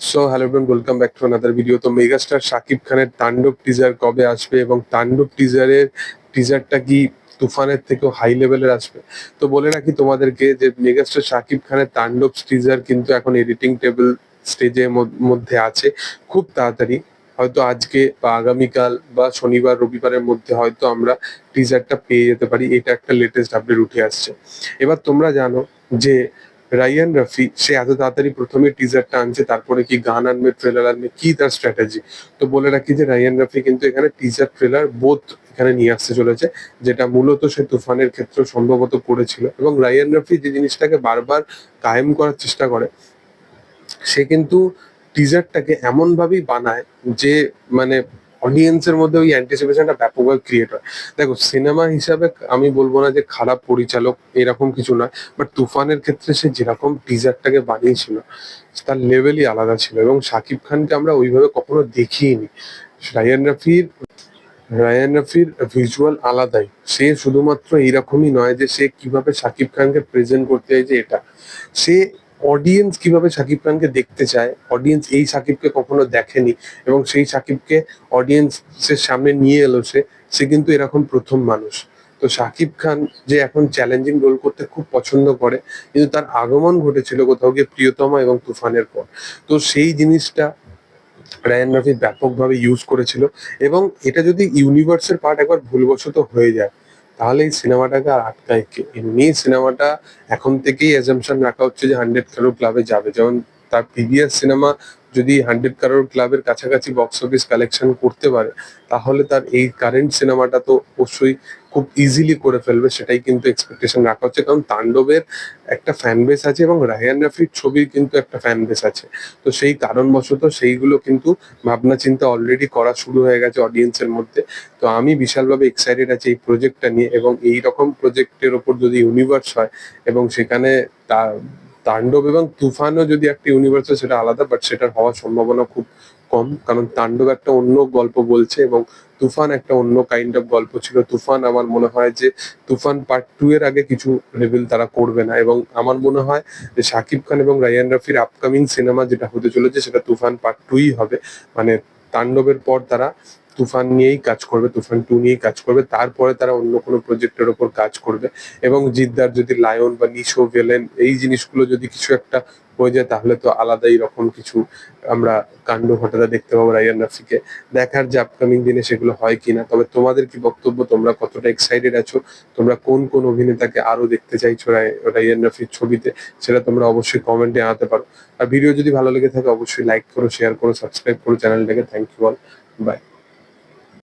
So hello everyone welcome back to another video তো megastar Shakib খানের তাণ্ডব টিজার কবে আসবে এবং তাণ্ডব টিজারের টিজারটা কি তুফানের থেকেও হাই লেভেলের আসবে? তো বলে রাখি তোমাদেরকে যে মেগাস্টার শাকিব খানের তাণ্ডব টিজার কিন্তু এখন এডিটিং টেবিল স্টেজের মধ্যে আছে। খুব তাড়াতাড়ি। হয়তো আজকে বা আগামীকাল বা শনিবার, রবিবারের মধ্যে হয়তো আমরা টিজারটা পেয়ে যেতে পারি। এটা একটা লেটেস্ট আপডেট উঠে আসছে। এবার তোমরা জানো যে রাইয়ান রফি, সে এত তাড়াতাড়ি প্রথমে টিজারটা আনছে, তারপরে কি গান আনবে ট্রেলার আনবে, কি তার স্ট্র্যাটেজি তো বলে রাখি যে রাইয়ান রফি কিন্তু এখানে টিজার ট্রেলার বোধ এখানে নিয়ে আসতে চলেছে, যেটা মূলত সে তুফানের ক্ষেত্রে সম্ভবত করেছিল। এবং রাইয়ান রফি যে জিনিসটাকে বারবার কায়েম করার চেষ্টা করে, সে কিন্তু টিজারটাকে এমন ভাবেই বানায় যে মানে অডিয়েন্সের মধ্যে ওই অ্যান্টিসিপেশনটা ব্যাপকভাবে ক্রিয়েট হয়। দেখো সিনেমা হিসাবে আমি বলব না যে খারাপ পরিচালক এরকম কিছু নয় বাট তুফানের ক্ষেত্রে সে যেরকম টিজারটাকে বানিয়েছিল, তার লেভেলই আলাদা ছিল এবং শাকিব খানকে আমরা ওইভাবে কখনো দেখিনি। রায়ান রাফির রায়ান রাফির ভিজুয়াল আলাদাই। সে শুধুমাত্র এইরকমই নয় যে সে কীভাবে শাকিব খানকে প্রেজেন্ট করতে চাইছে এটা। সে অডিয়েন্স কীভাবে শাকিব খানকে দেখতে চায়? অডিয়েন্স এই শাকিবকে কখনো দেখেনি এবং সেই শাকিবকে অডিয়েন্সের সামনে নিয়ে এলো সে সে কিন্তু এরকম প্রথম মানুষ। তো শাকিব খান যে এখন চ্যালেঞ্জিং রোল করতে খুব পছন্দ করে, কিন্তু তার আগমন ঘটেছিল কোথাও গিয়ে প্রিয়তমা এবং তুফানের পর। তো সেই জিনিসটা রায়ান রফি ব্যাপকভাবে ইউজ করেছিল এবং এটা যদি ইউনিভার্সের পার্ট একবার ভুলবশত হয়ে যায় তাহলে এই সিনেমাটাকে আর আটকায় কে? এমনি সিনেমাটা এখন থেকেই অ্যাজামশন রাখা হচ্ছে যে হান্ড্রেড ক্লাবে যাবে। যেমন তার প্রিভিয়াস সিনেমা যদি হান্ড্রেড কারোর ক্লাবের কাছাকাছি বক্স অফিস কালেকশন করতে পারে, তাহলে তার এই কারেন্ট সিনেমাটা তো অবশ্যই খুব ইজিলি করে ফেলবে, সেটাই কিন্তু এক্সপেকটেশন রাখা হচ্ছে। কারণ তাণ্ডবের একটা ফ্যান বেস আছে এবং রায়ান রাফির ছবির কিন্তু একটা ফ্যান বেস আছে। তো সেই কারণবশত সেইগুলো কিন্তু ভাবনা চিন্তা অলরেডি করা শুরু হয়ে গেছে অডিয়েন্সের মধ্যে। তো আমি বিশালভাবে এক্সাইটেড আছি এই প্রজেক্টটা নিয়ে এবং এই রকম প্রজেক্টের ওপর যদি ইউনিভার্স হয় এবং সেখানে তা তাণ্ডব এবং তুফানও যদি একটা ইউনিভার্স সেটা আলাদা বাট সেটার হওয়ার সম্ভাবনা খুব কম। কারণ তাণ্ডব একটা অন্য গল্প বলছে এবং তুফান একটা অন্য কাইন্ড অফ গল্প ছিল। তুফান আমার মনে হয় যে তুফান পার্ট টু এর আগে কিছু লেভেল তারা করবে না। এবং আমার মনে হয় যে শাকিব খান এবং রায়ান রাফির আপকামিং সিনেমা যেটা হতে চলেছে, সেটা তুফান পার্ট টুই হবে। মানে তাণ্ডবের পর তারা তুফান নিয়েই কাজ করবে, তুফান টু নিয়েই কাজ করবে, তারপরে তারা অন্য কোনো প্রজেক্টের ওপর কাজ করবে এবং জিদ্দার যদি লায়ন বা নিশো ভেলেন এই জিনিসগুলো যদি কিছু একটা হয়ে যায়, তাহলে তো আলাদাই রকম কিছু আমরা কাণ্ড ঘটাতে দেখতে পাবো রায়ান রাফিকে দেখার যে আপকামিং দিনে সেগুলো হয় কিনা, তবে তোমাদের কি বক্তব্য? তোমরা কতটা এক্সাইটেড আছো? তোমরা কোন কোন অভিনেতাকে আরও দেখতে চাইছো রায়- রায়ান রাফির ছবিতে? সেটা তোমরা অবশ্যই কমেন্টে আনাতে পারো। আর ভিডিও যদি ভালো লেগে থাকে, অবশ্যই লাইক করো শেয়ার করো সাবস্ক্রাইব করো চ্যানেলটাকে। Thank you all by